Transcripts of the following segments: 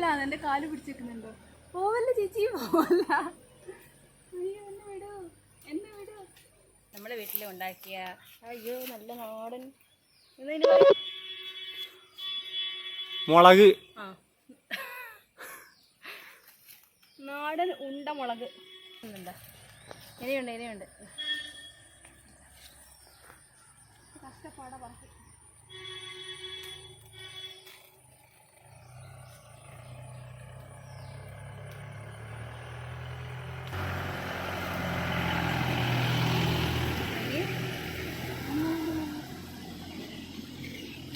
പോവല്ല എന്റെ കാൽ പിടിച്ചിരിക്കുന്നുണ്ടോ പോവല്ല ചേച്ചി പോവല്ല. നമ്മളെ വീട്ടിൽ ഉണ്ടാക്കിയ അയ്യോ നല്ല നാടൻ. മുളക്. നാടൻ ഉണ്ട മുളക്. എന്താ ഇനിയുണ്ട് ഇനിയുണ്ട്. കഷ്ടപ്പാടാ പറഞ്ഞു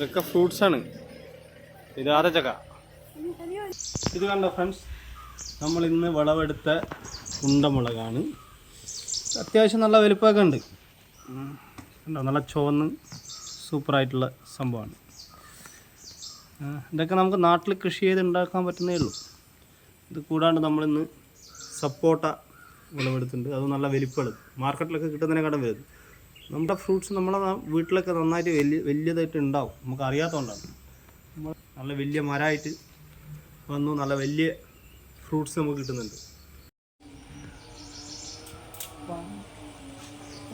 ഇതൊക്കെ ഫ്രൂട്ട്സ് ആണ്. ഇത് ആരച്ചക്ക ഇത് കണ്ടോ ഫ്രണ്ട്സ് നമ്മൾ ഇന്ന് വിളവെടുത്ത കുണ്ടമുളകാണ്. അത്യാവശ്യം നല്ല വലുപ്പമൊക്കെ ഉണ്ട്. കണ്ടോ? നല്ല ചുവന്ന് സൂപ്പറായിട്ടുള്ള സംഭവമാണ്. ഇതൊക്കെ നമുക്ക് നാട്ടിൽ കൃഷി ചെയ്ത് ഉണ്ടാക്കാൻ പറ്റുന്നേ ഉള്ളൂ. ഇത് കൂടാണ്ട് നമ്മളിന്ന് സപ്പോട്ട വിളവെടുത്തിട്ടുണ്ട്. അത് നല്ല വലിപ്പമുള്ളത് മാർക്കറ്റിലൊക്കെ കിട്ടുന്നതിനെക്കാട്ടും വലുത്. നമ്മുടെ ഫ്രൂട്ട്സ് നമ്മളെ വീട്ടിലൊക്കെ നന്നായിട്ട് വലിയ വലിയതായിട്ട് ഉണ്ടാവും നമുക്ക് അറിയാത്തതുകൊണ്ടാണ് നമ്മൾ നല്ല വലിയ മരമായിട്ട് വന്നു. നല്ല വലിയ ഫ്രൂട്ട്സ് നമുക്ക് കിട്ടുന്നുണ്ട്.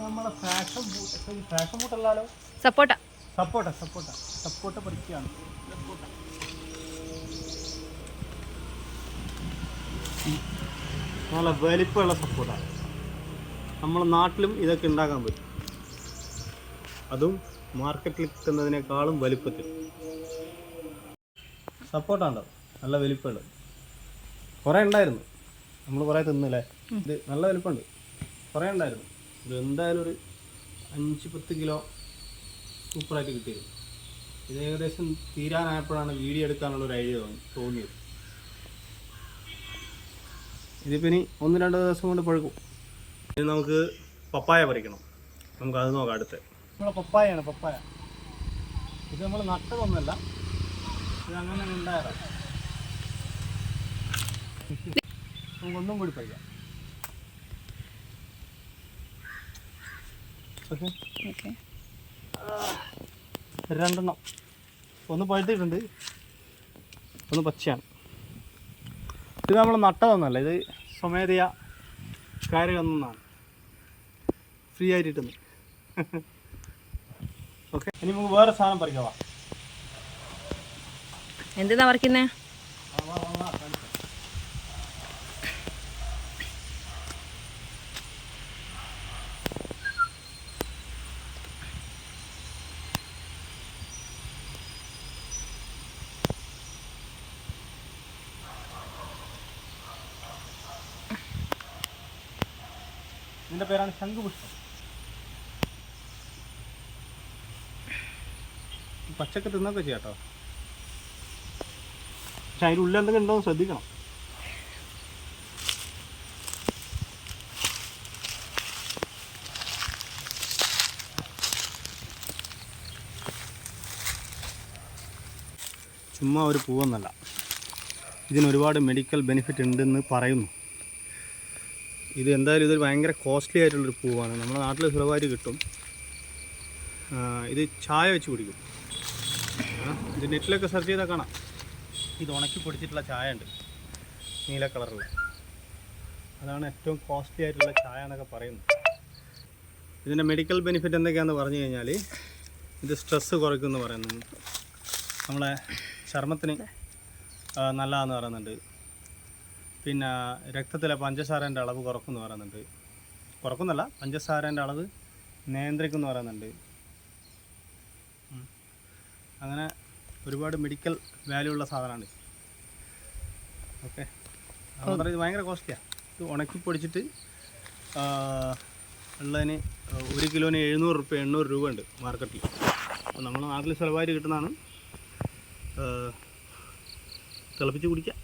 നമ്മളെ ഫാഷൻ ഫാഷൻ ഫുഡല്ലാലോ സപ്പോട്ട. സപ്പോട്ട സപ്പോട്ട. സപ്പോട്ട പറിക്കുകയാണ് സപ്പോട്ട. നല്ല വലിപ്പമുള്ള സപ്പോട്ട. നമ്മളെ നാട്ടിലും ഇതൊക്കെ ഉണ്ടാക്കാൻ പറ്റും. അതും മാർക്കറ്റിൽ കിട്ടുന്നതിനേക്കാളും വലിപ്പത്തിൽ. സപ്പോർട്ടാണ്ടോ നല്ല വലിപ്പമുണ്ട് കുറേ ഉണ്ടായിരുന്നു. നമ്മൾ കുറേ തിന്നല്ലേ? ഇത് നല്ല വലിപ്പമുണ്ട്. കുറേ ഉണ്ടായിരുന്നു. ഇത് എന്തായാലും ഒരു അഞ്ച് പത്ത് കിലോ സൂപ്പറായിട്ട് കിട്ടിയിരുന്നു ഇത് ഏകദേശം തീരാനായപ്പോഴാണ് വീഡിയോ എടുക്കാനുള്ള ഒരു ഐഡിയ തോന്നി തോന്നിയത്. ഇതിപ്പോൾ ഇനി ഒന്ന് രണ്ട് ദിവസം കൊണ്ട് പഴുക്കും. ഇനി നമുക്ക് പപ്പായ പറിക്കണം. നമുക്ക് അത് നോക്കാം അടുത്ത്. നമ്മളെ പപ്പായാണ് പപ്പായ. ഇത് നമ്മൾ നട്ടതൊന്നുമല്ല ഇത് അങ്ങനെ ഉണ്ടായതാണ് നമുക്കൊന്നും കൂടി ഓക്കെ. ഓക്കെ. രണ്ടെണ്ണം. ഒന്ന് പഴുത്തിട്ടുണ്ട്. ഒന്ന് പച്ചയാണ്. ഇത് നമ്മൾ നട്ടതൊന്നല്ല. ഇത് സ്വമേധയാ കയറി ഫ്രീ ആയിട്ട് കിട്ടുന്നു ഓക്കെ ഇനി നമുക്ക് വേറെ സാധനം പറിക്കാം. എന്താ പറിക്കുന്നേ? ഇതിന്റെ പേരാണ് ശംഖുപുഷ്പം. പച്ചക്ക് തിന്നൊക്കെ ചെയ്യാം പക്ഷെ അതിന്റെ ഉള്ളിൽ എന്തെങ്കിലും ഉണ്ടോ ശ്രദ്ധിക്കണം. ചുമ്മാ ഒരു പൂവെന്നല്ല. ഇതിന് ഒരുപാട് മെഡിക്കൽ ബെനിഫിറ്റ് ഉണ്ടെന്ന് പറയുന്നു. ഇത് എന്തായാലും ഇതൊരു ഭയങ്കര കോസ്റ്റ്ലി ആയിട്ടുള്ളൊരു പൂവാണ്. നമ്മുടെ നാട്ടിൽ സുലഭമായിട്ട് കിട്ടും. ഇത് ചായ വെച്ച് കുടിക്കും. ഇത് നെറ്റിലൊക്കെ സെർച്ച് ചെയ്താൽ കാണാം. ഇത് ഉണക്കി പൊടിച്ചിട്ടുള്ള ചായ ഉണ്ട് നീല കളറുള്ള അതാണ് ഏറ്റവും കോസ്റ്റ്ലി ആയിട്ടുള്ള ചായ എന്നൊക്കെ പറയുന്നത്. ഇതിന്റെ മെഡിക്കൽ ബെനിഫിറ്റ് എന്തൊക്കെയാണെന്ന് പറഞ്ഞു കഴിഞ്ഞാൽ ഇത് സ്ട്രെസ്സ് കുറയ്ക്കുമെന്ന് പറയുന്നു നമ്മളെ ചർമ്മത്തിന് നല്ലതാണെന്ന് പറയുന്നുണ്ട്. പിന്നെ രക്തത്തിലെ പഞ്ചസാരന്റെ അളവ് കുറക്കുമെന്ന് പറയുന്നുണ്ട്. കുറക്കുന്നല്ല പഞ്ചസാരന്റെ അളവ് നിയന്ത്രിക്കുമെന്ന് പറയുന്നുണ്ട്. അങ്ങനെ ഒരുപാട് മെഡിക്കൽ വാല്യൂ ഉള്ള സാധനമാണ്. ഓക്കെ അതുകൊണ്ട് ഇത് ഭയങ്കര കോസ്റ്റ്ലിയാണ് ഇത് ഉണക്കി പൊടിച്ചിട്ട് ഉള്ളതിന് ഒരു കിലോന് എഴുന്നൂറ് റുപ്യ എണ്ണൂറ് രൂപ ഉണ്ട് മാർക്കറ്റിൽ അപ്പോൾ നമ്മൾ നാട്ടിൽ സുലഭമായിട്ട് കിട്ടുന്നതാണ്. തിളപ്പിച്ച് കുടിക്കുക